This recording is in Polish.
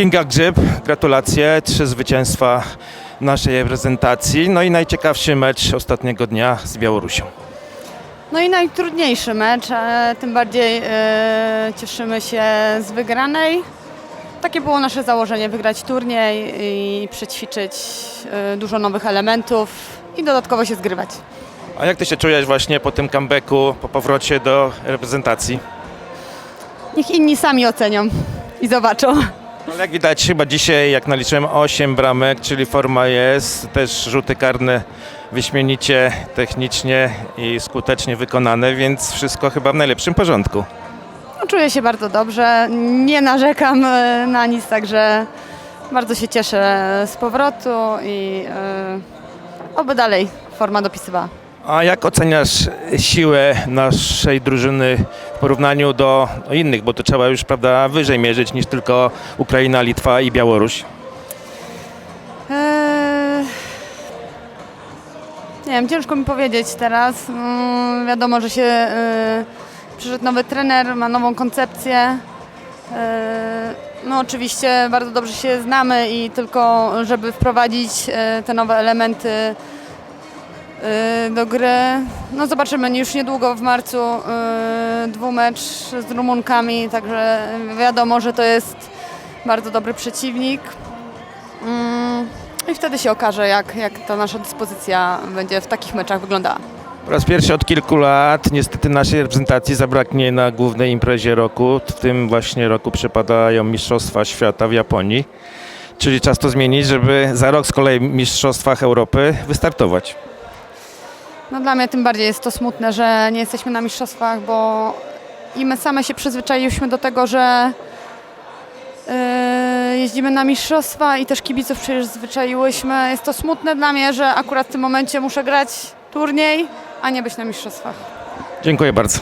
Kinga Grzyb, gratulacje, trzy zwycięstwa naszej reprezentacji, no i najciekawszy mecz ostatniego dnia z Białorusią. No i najtrudniejszy mecz, tym bardziej e, cieszymy się z wygranej. Takie było nasze założenie, wygrać turniej i przećwiczyć e, dużo nowych elementów i dodatkowo się zgrywać. A jak ty się czujesz właśnie po tym comebacku, po powrocie do reprezentacji? Niech inni sami ocenią i zobaczą. Ale jak widać chyba dzisiaj, jak naliczyłem 8 bramek, czyli forma jest, też rzuty karne wyśmienicie, technicznie i skutecznie wykonane, więc wszystko chyba w najlepszym porządku. No, Czuję się bardzo dobrze, nie narzekam e, na nic, także bardzo się cieszę z powrotu i e, oby dalej forma dopisywała. A jak oceniasz siłę naszej drużyny w porównaniu do innych, bo to trzeba już prawda, wyżej mierzyć niż tylko Ukraina, Litwa i Białoruś? Eee, Nie wiem, ciężko mi powiedzieć teraz. Mm, wiadomo, że się e, przyszedł nowy trener, ma nową koncepcję. E, no oczywiście bardzo dobrze się znamy i tylko żeby wprowadzić e, te nowe elementy do gry. No zobaczymy już niedługo w marcu e, dwumecz z Rumunkami, także wiadomo, że to jest bardzo dobry przeciwnik. Mm, I wtedy się okaże, jak, jak ta nasza dyspozycja będzie w takich meczach wyglądała. Po raz pierwszy od kilku lat niestety naszej reprezentacji zabraknie na głównej imprezie roku. W tym właśnie roku przypadają Mistrzostwa Świata w Japonii. Czyli czas to zmienić, żeby za rok z kolei w Mistrzostwach Europy wystartować. No dla mnie tym bardziej jest to smutne, że nie jesteśmy na mistrzostwach, bo i my same się przyzwyczailiśmy do tego, że yy, jeździmy na mistrzostwa i też kibiców przyzwyczaiłyśmy. Jest to smutne dla mnie, że akurat w tym momencie muszę grać turniej, a nie być na mistrzostwach. Dziękuję bardzo.